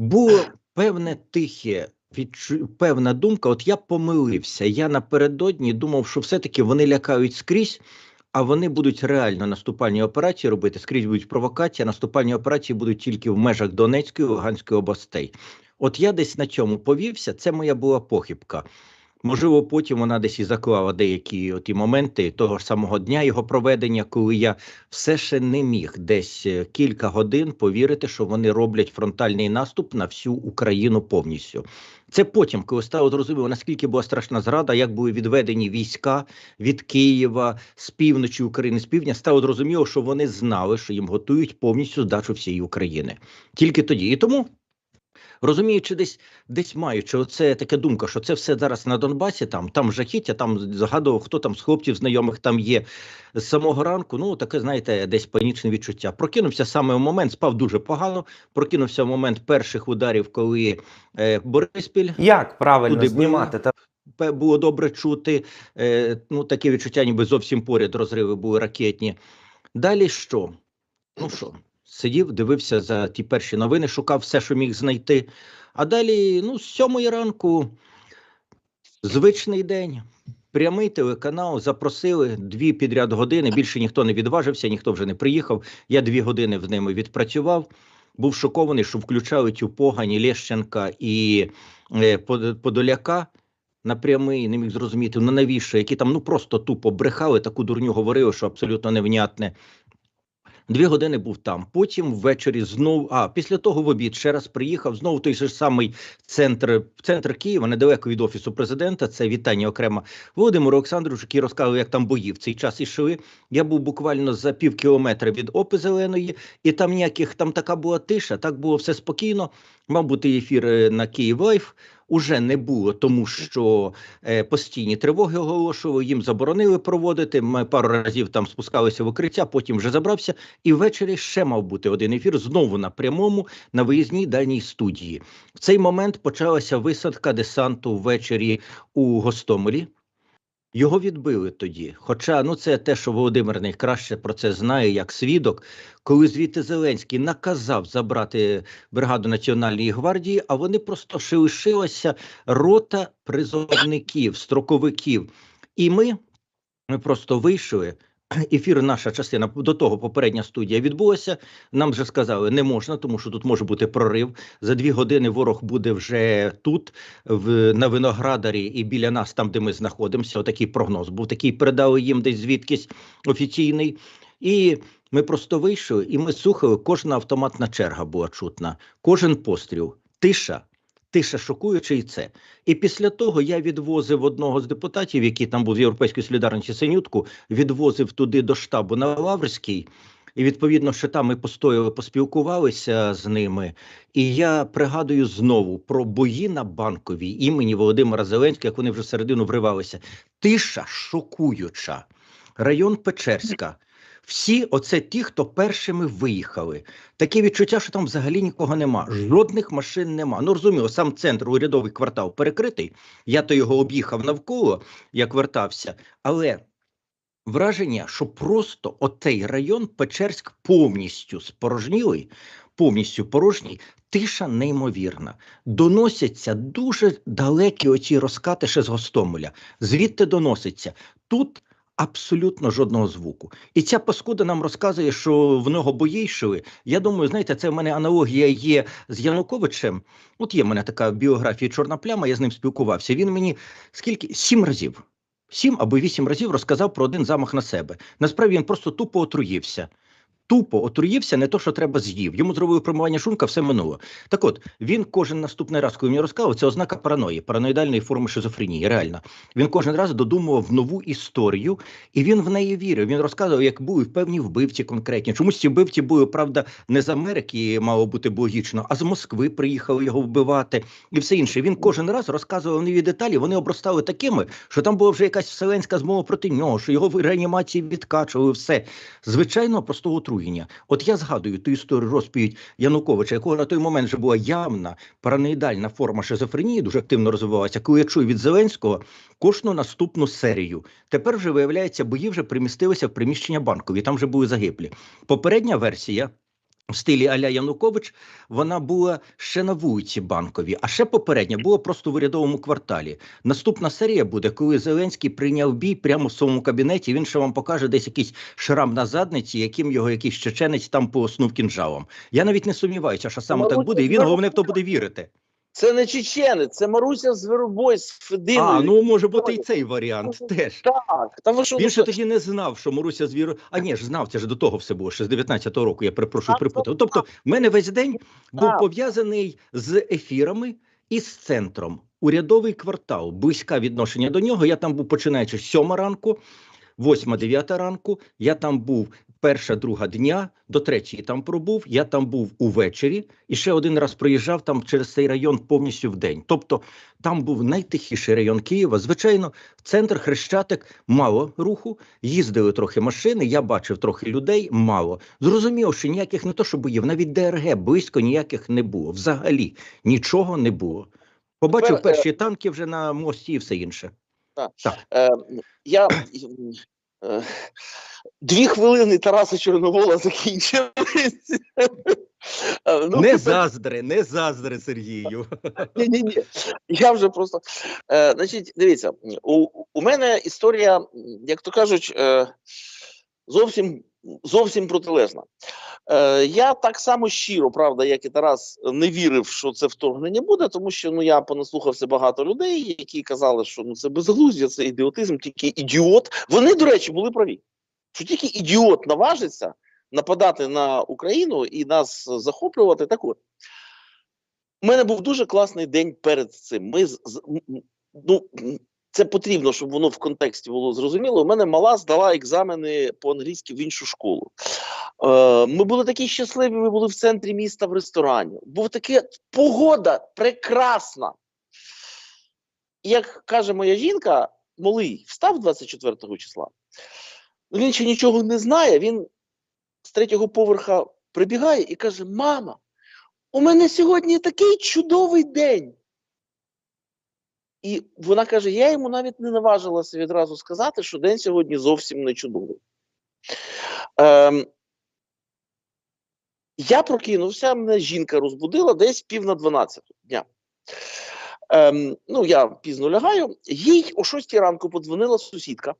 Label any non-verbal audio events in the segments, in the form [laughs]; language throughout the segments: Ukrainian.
було певне тихе. Відчу... Певна думка, от я помилився. Я напередодні думав, що все-таки вони лякають скрізь, а вони будуть реально наступальні операції робити. Скрізь будуть провокації, а наступальні операції будуть тільки в межах Донецької і Луганської областей. От я десь на цьому повівся. Це моя була похибка. Можливо, потім вона десь і заклала деякі оті моменти того ж самого дня його проведення, коли я все ще не міг десь е, кілька годин повірити, що вони роблять фронтальний наступ на всю Україну повністю. Це потім, коли стало зрозуміло, наскільки була страшна зрада, як були відведені війська від Києва з півночі України, з півдня, стало зрозуміло, що вони знали, що їм готують повністю здачу всієї України. Тільки тоді. І тому. Розуміючи, десь десь маючи оце така думка, що це все зараз на Донбасі, там там жахіття, там згадував, хто там з хлопців знайомих там є з самого ранку. Ну таке, знаєте, десь панічне відчуття. Прокинувся саме в момент, спав дуже погано. Прокинувся в момент перших ударів, коли е, Бориспіль Як правильно Туди знімати та було добре чути. Е, ну таке відчуття, ніби зовсім поряд розриви були ракетні. Далі що? Ну що? Сидів, дивився за ті перші новини, шукав все, що міг знайти. А далі, ну, з сьомої ранку, звичний день, прямий телеканал, запросили дві підряд години. Більше ніхто не відважився, ніхто вже не приїхав. Я дві години в ними відпрацював. Був шокований, що включали цю погані Лещенка і е, Подоляка на прямий, не міг зрозуміти, ну навіщо, які там ну просто тупо брехали, таку дурню говорили, що абсолютно невнятне. Дві години був там. Потім ввечері знову. А після того в обід ще раз приїхав знову той ж самий центр, центр Києва, недалеко від офісу президента. Це вітання окремо Володимиру Олександровичу, який розказував, як там бої в цей час ішли. Я був буквально за пів кілометра від Опи Зеленої, і там ніяких там така була тиша, так було все спокійно. Мав бути ефір е, на Київ Лайф. Уже не було, тому що е, постійні тривоги оголошували, їм заборонили проводити. Ми пару разів там спускалися в укриття, потім вже забрався. І ввечері ще мав бути один ефір знову на прямому на виїзній дальній студії. В цей момент почалася висадка десанту ввечері у Гостомелі. Його відбили тоді. Хоча ну це те, що Володимир найкраще про це знає як свідок, коли звідти Зеленський наказав забрати бригаду Національної гвардії, а вони просто ще лишилася рота призовників, строковиків. І ми, ми просто вийшли. Ефір, наша частина до того попередня студія відбулася. Нам вже сказали, не можна, тому що тут може бути прорив. За дві години ворог буде вже тут, в на виноградарі, і біля нас, там де ми знаходимося. Отакий прогноз був. Такий передали їм десь звідкись офіційний. І ми просто вийшли, і ми слухали. Кожна автоматна черга була чутна, кожен постріл, тиша. Тиша шокуюча і це. І після того я відвозив одного з депутатів, який там був з Європейської солідарності Синютку, відвозив туди до штабу на Лаврський. І відповідно, що там ми постояли, поспілкувалися з ними. І я пригадую знову про бої на банковій імені Володимира Зеленського, як вони вже всередину вривалися. Тиша шокуюча. Район Печерська. Всі оце ті, хто першими виїхали. Таке відчуття, що там взагалі нікого нема. Жодних машин нема. Ну розуміло, сам центр, урядовий квартал перекритий. Я то його об'їхав навколо, як вертався. Але враження, що просто отей район Печерськ повністю спорожнілий, повністю порожній. Тиша неймовірна. Доносяться дуже далекі оці розкати ще з Гостомеля. Звідти доноситься. Тут абсолютно жодного звуку. І ця паскуда нам розказує, що в нього бої йшли. Я думаю, знаєте, це в мене аналогія є з Януковичем. От є в мене така біографія чорна пляма, я з ним спілкувався. Він мені скільки сім разів, сім або вісім разів розказав про один замах на себе. Насправді він просто тупо отруївся. Тупо отруївся, не то, що треба з'їв. Йому зробили промивання шлунка, все минуло. Так от, він кожен наступний раз, коли мені розказував, це ознака параної, параноїдальної форми шизофренії. Реально. Він кожен раз додумував нову історію, і він в неї вірив. Він розказував, як були певні вбивці конкретні. Чомусь ці вбивці були, правда, не з Америки, мало бути логічно, а з Москви приїхали його вбивати і все інше. Він кожен раз розказував нові деталі. Вони обростали такими, що там була вже якась вселенська змова проти нього, що його в реанімації відкачували. Все звичайно, просто простого отруєння. От я згадую ту історію розповідь Януковича, якого на той момент вже була явна параноїдальна форма шизофренії, дуже активно розвивалася. Коли я чую від Зеленського кожну наступну серію. Тепер вже виявляється, бої вже примістилися в приміщення банкові. Там вже були загиблі. Попередня версія. В стилі Аля Янукович, вона була ще на вулиці Банковій, а ще попередня була просто в урядовому кварталі. Наступна серія буде, коли Зеленський прийняв бій прямо в своєму кабінеті. Він ще вам покаже десь якийсь шрам на задниці, яким його якийсь чеченець там пооснув кінжалом. Я навіть не сумніваюся, що саме так буде, і він головне хто буде вірити. Це не чеченець, це Маруся Зверобой з Фединою. А ну може бути і цей варіант теж. Так, та ви що, Він ну, ще тоді не знав, що Маруся звіру. А ні, ж знав, це ж до того все було, ще з 19-го року, я перепрошую, припутав. Тобто, в мене весь день був пов'язаний з ефірами і з центром. Урядовий квартал, близьке відношення до нього. Я там був починаючи з 7 ранку, 8-9 ранку. Я там був перша, друга дня, до третьої там пробув. Я там був увечері і ще один раз проїжджав там через цей район повністю в день. Тобто там був найтихіший район Києва. Звичайно, в центр Хрещатик мало руху, їздили трохи машини. Я бачив трохи людей, мало. Зрозумів, що ніяких не то, що боїв, навіть ДРГ близько ніяких не було. Взагалі нічого не було. Побачив е, перші танки вже на мості і все інше. Е, я е, дві хвилини Тараса Чорновола закінчились. Е, ну, не заздри, не заздри, Сергію. Ні, ні, ні. Я вже просто. Е, значить, дивіться, у, у мене історія, як то кажуть, е, зовсім, зовсім протилежна. Е, я так само щиро, правда, як і Тарас, не вірив, що це вторгнення буде, тому що ну я понаслухався багато людей, які казали, що ну це безглуздя, це ідіотизм, тільки ідіот. Вони, до речі, були праві. Що тільки ідіот наважиться нападати на Україну і нас захоплювати. Так от. У мене був дуже класний день перед цим. Ми ну, це потрібно, щоб воно в контексті було зрозуміло. У мене мала здала екзамени по-англійськи в іншу школу. Е, ми були такі щасливі, ми були в центрі міста в ресторані. Був таке погода прекрасна. Як каже моя жінка, малий встав 24 числа. Він ще нічого не знає. Він з третього поверха прибігає і каже: Мама, у мене сьогодні такий чудовий день. І вона каже: я йому навіть не наважилася відразу сказати, що день сьогодні зовсім не чудовий. Ем, я прокинувся, мене жінка розбудила десь пів на 12 дня. Ем, ну, я пізно лягаю. Їй о 6 ранку подзвонила сусідка.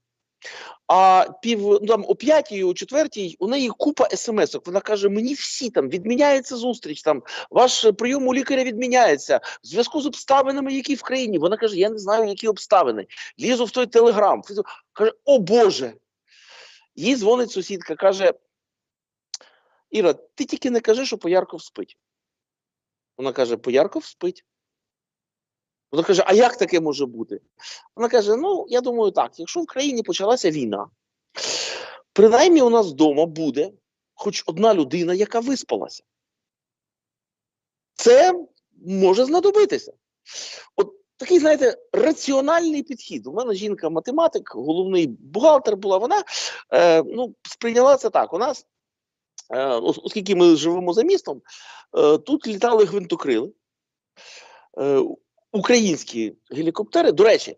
А пів ну, там о п'ятій, о четвертій у неї купа смс-ок. Вона каже: мені всі там відміняється зустріч, там ваш прийом у лікаря відміняється в зв'язку з обставинами, які в країні. Вона каже: Я не знаю, які обставини. Лізу в той телеграм. Каже: О Боже. Їй дзвонить сусідка, каже: Іра, ти тільки не кажи, що Поярков спить. Вона каже: Поярков спить. Вона каже: А як таке може бути? Вона каже: Ну, я думаю, так, якщо в країні почалася війна, принаймні у нас вдома буде хоч одна людина, яка виспалася. Це може знадобитися. От такий, знаєте, раціональний підхід. У мене жінка математик, головний бухгалтер була. Вона е, ну, сприйняла це так. У нас, е, оскільки ми живемо за містом, е, тут літали гвинтокрили. Е, українські гелікоптери. До речі,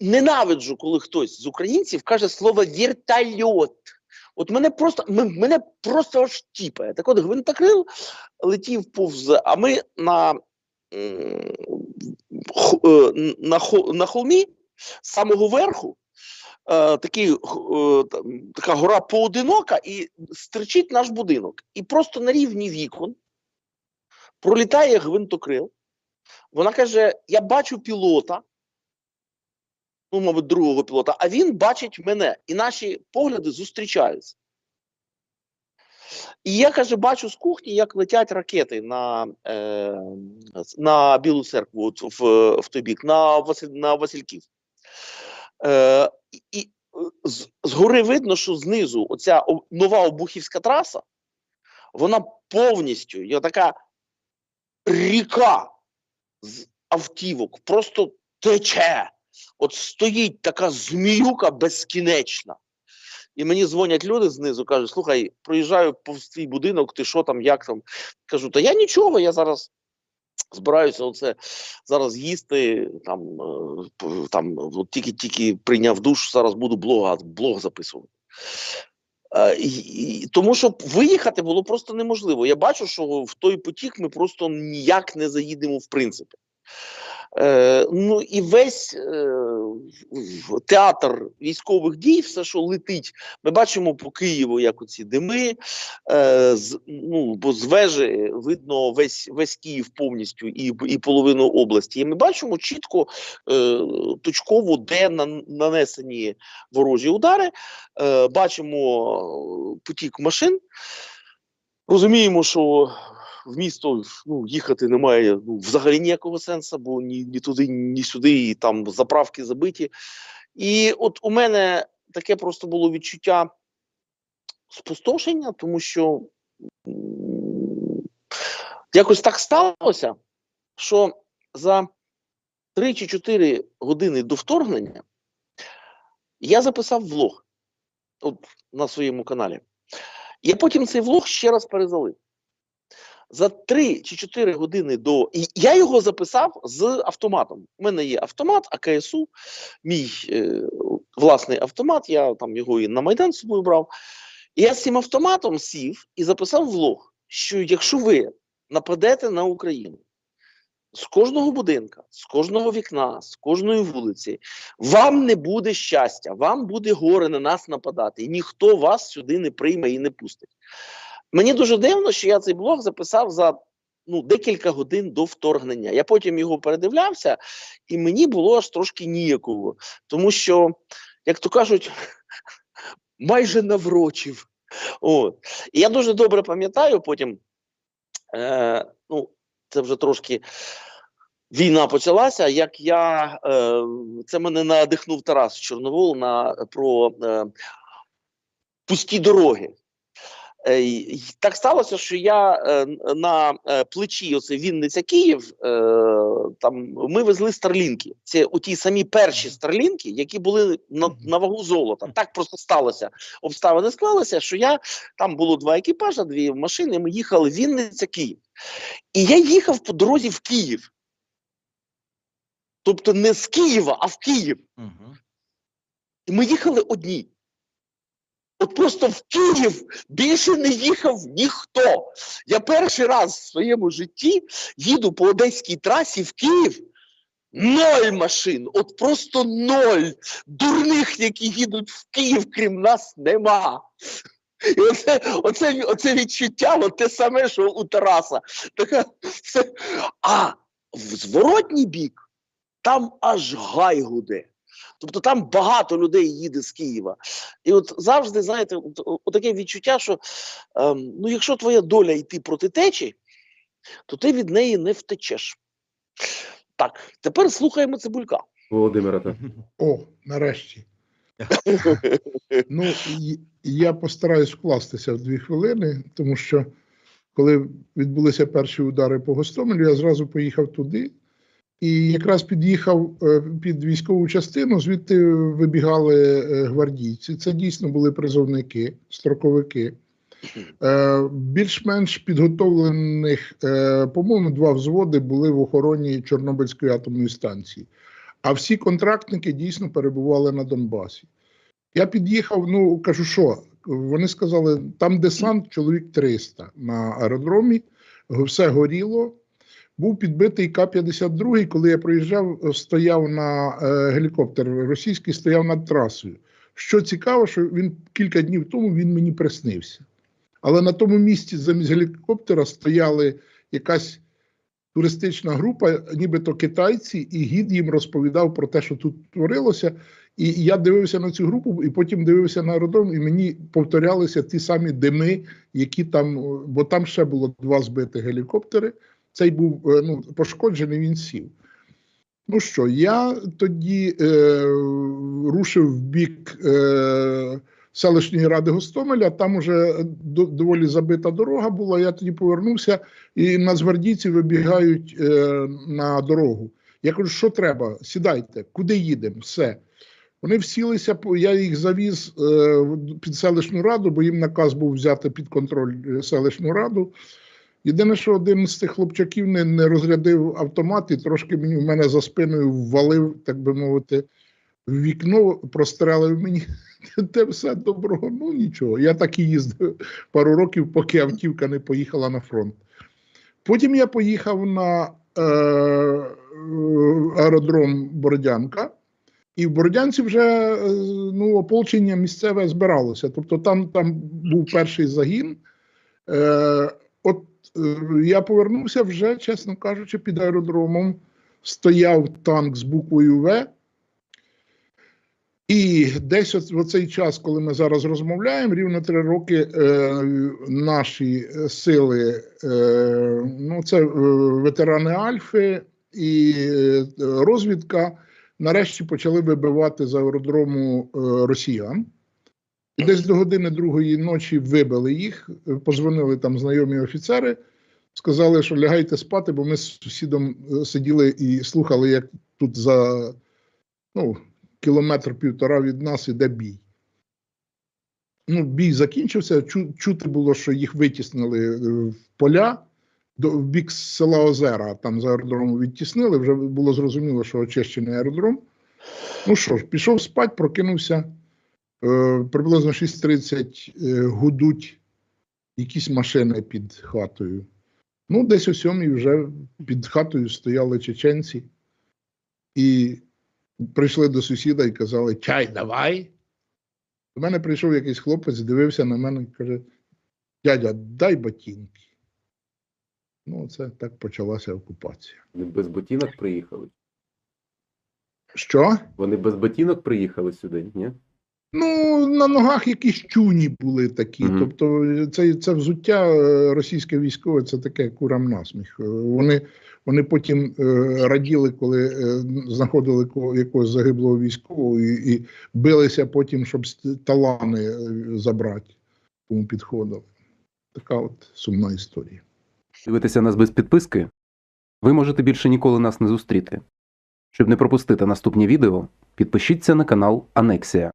ненавиджу, коли хтось з українців каже слово вертольот. От мене просто мене просто аж тіпає. Так от гвинтокрил летів повз, а ми на, е, на, на холмі з самого верху. Е, такий, е, така гора поодинока, і стерчить наш будинок. І просто на рівні вікон пролітає гвинтокрил. Вона каже: Я бачу пілота, ну, мабуть, другого пілота, а він бачить мене, і наші погляди зустрічаються. І я каже, бачу з кухні, як летять ракети на, е, на Білу церкву в, в той бік, на, на Васильків. Е, і, з, згори видно, що знизу оця нова обухівська траса, вона повністю така ріка з автівок, просто тече. От стоїть така зміюка безкінечна. І мені дзвонять люди знизу, кажуть: слухай, проїжджаю повз твій будинок, ти що там, як там? Кажу, та я нічого, я зараз збираюся оце зараз їсти. Там, е, там от тільки-тільки прийняв душ, зараз буду блог, блог записувати. Е, Тому що виїхати було просто неможливо. Я бачу, що в той потік ми просто ніяк не заїдемо в принципі. Е, ну і весь е, театр військових дій, все, що летить, ми бачимо по Києву, як оці дими. Е, з, ну, бо з вежі видно весь, весь Київ повністю і, і половину області. І ми бачимо чітко е, точково, де нан- нанесені ворожі удари. Е, бачимо потік машин. Розуміємо, що в місто ну, їхати немає ну, взагалі ніякого сенсу, бо ні, ні туди, ні сюди, і там заправки забиті. І от у мене таке просто було відчуття спустошення, тому що якось так сталося, що за 3 чи 4 години до вторгнення я записав влог от, на своєму каналі. Я потім цей влог ще раз перезалив. За 3 чи 4 години до. І я його записав з автоматом. У мене є автомат АКСУ, мій е, власний автомат, я там його і на Майдан собою брав. І я з цим автоматом сів і записав влог, що якщо ви нападете на Україну з кожного будинка, з кожного вікна, з кожної вулиці, вам не буде щастя, вам буде горе на нас нападати, і ніхто вас сюди не прийме і не пустить. Мені дуже дивно, що я цей блог записав за ну, декілька годин до вторгнення. Я потім його передивлявся, і мені було аж трошки ніяково, тому що, як то кажуть, [laughs] майже наврочив. От. І я дуже добре пам'ятаю потім, е, ну, це вже трошки війна почалася, як я, е, це мене надихнув Тарас Чорновол на, про е, пусті дороги. Е, Так сталося, що я е, на е, плечі, оце Вінниця Київ, там ми везли старлінки. Це оті самі перші старлінки, які були на, на вагу золота. Так просто сталося. Обставини склалися, що я там було два екіпажа, дві машини. Ми їхали Вінниця Київ. І я їхав по дорозі в Київ. Тобто не з Києва, а в Київ. Угу. І ми їхали одні. От просто в Київ більше не їхав ніхто. Я перший раз в своєму житті їду по одеській трасі в Київ. Ноль машин, от просто ноль. Дурних, які їдуть в Київ, крім нас, нема. І оце, оце, оце відчуття, от те саме, що у Тараса. Така, це, а в зворотній бік там аж гай гуде. Тобто там багато людей їде з Києва. І от завжди, знаєте, от, от таке відчуття, що ем, ну, якщо твоя доля йти проти течі, то ти від неї не втечеш. Так, тепер слухаємо цибулька. Володимира. О, нарешті. Ну, і- і я постараюсь вкластися в дві хвилини, тому що коли відбулися перші удари по Гостомелю, я зразу поїхав туди і якраз під'їхав е, під військову частину, звідти вибігали е, гвардійці. Це дійсно були призовники, строковики. Е, Більш-менш підготовлених, по-моєму, два взводи були в охороні Чорнобильської атомної станції. А всі контрактники дійсно перебували на Донбасі. Я під'їхав, ну кажу, що вони сказали, там десант чоловік 300 на аеродромі, все горіло. Був підбитий К-52, коли я проїжджав, стояв на е, гелікоптер російський, стояв над трасою. Що цікаво, що він кілька днів тому він мені приснився. Але на тому місці замість гелікоптера стояли якась туристична група, нібито китайці, і гід їм розповідав про те, що тут творилося. І я дивився на цю групу, і потім дивився на аеродром, і мені повторялися ті самі дими, які там, бо там ще було два збиті гелікоптери. Цей був е, ну, пошкоджений, він сів. Ну що, я тоді е, рушив в бік е, селищної ради Гостомеля, там уже до, доволі забита дорога була. Я тоді повернувся, і нацгвардійці вибігають е, на дорогу. Я кажу, що треба? Сідайте, куди їдемо? Все. Вони всілися, я їх завіз е, під селищну раду, бо їм наказ був взяти під контроль е, селищну раду. Єдине, що один з тих хлопчаків не, не розрядив автомат і трошки мені в мене за спиною ввалив, так би мовити, в вікно прострелив мені [laughs] те все доброго. Ну нічого. Я так і їздив пару років, поки автівка не поїхала на фронт. Потім я поїхав на е, аеродром Бородянка, і в Бородянці вже е, ну, ополчення місцеве збиралося. Тобто там, там був перший загін. Е, от я повернувся вже, чесно кажучи, під аеродромом. Стояв танк з буквою В. І десь в цей час, коли ми зараз розмовляємо, рівно три роки е, наші сили, е, ну це е, ветерани Альфи і е, розвідка, нарешті почали вибивати з аеродрому е, росіян. Десь до години другої ночі вибили їх, е, позвонили там знайомі офіцери, сказали, що лягайте спати, бо ми з сусідом е, сиділи і слухали, як тут за ну, кілометр півтора від нас іде бій. Ну, бій закінчився. Чу, чути було, що їх витіснили е, в поля до, в бік села Озера. Там з аеродрому відтіснили. Вже було зрозуміло, що очищений аеродром. Ну що ж, пішов спать, прокинувся. Е, приблизно 6.30 е, гудуть якісь машини під хатою. Ну, десь о сьомій вже під хатою стояли чеченці. І прийшли до сусіда і казали: Чай, давай. До мене прийшов якийсь хлопець, дивився на мене і каже: Дядя, дай ботинки. Ну, це так почалася окупація. Вони без ботинок приїхали. Що? Вони без ботинок приїхали сюди, ні? Ну, на ногах якісь чуні були такі. Мгм. Тобто, це, це взуття е, російське військове, це таке курам насміх. Е, Вони, вони потім е, раділи, коли е, знаходили ко- якогось загиблого військового і, і билися потім, щоб талани е, забрати, кому підходили. Така от сумна історія. Дивитеся нас без підписки? Ви можете більше ніколи нас не зустріти. Щоб не пропустити наступні відео, підпишіться на канал Анексія.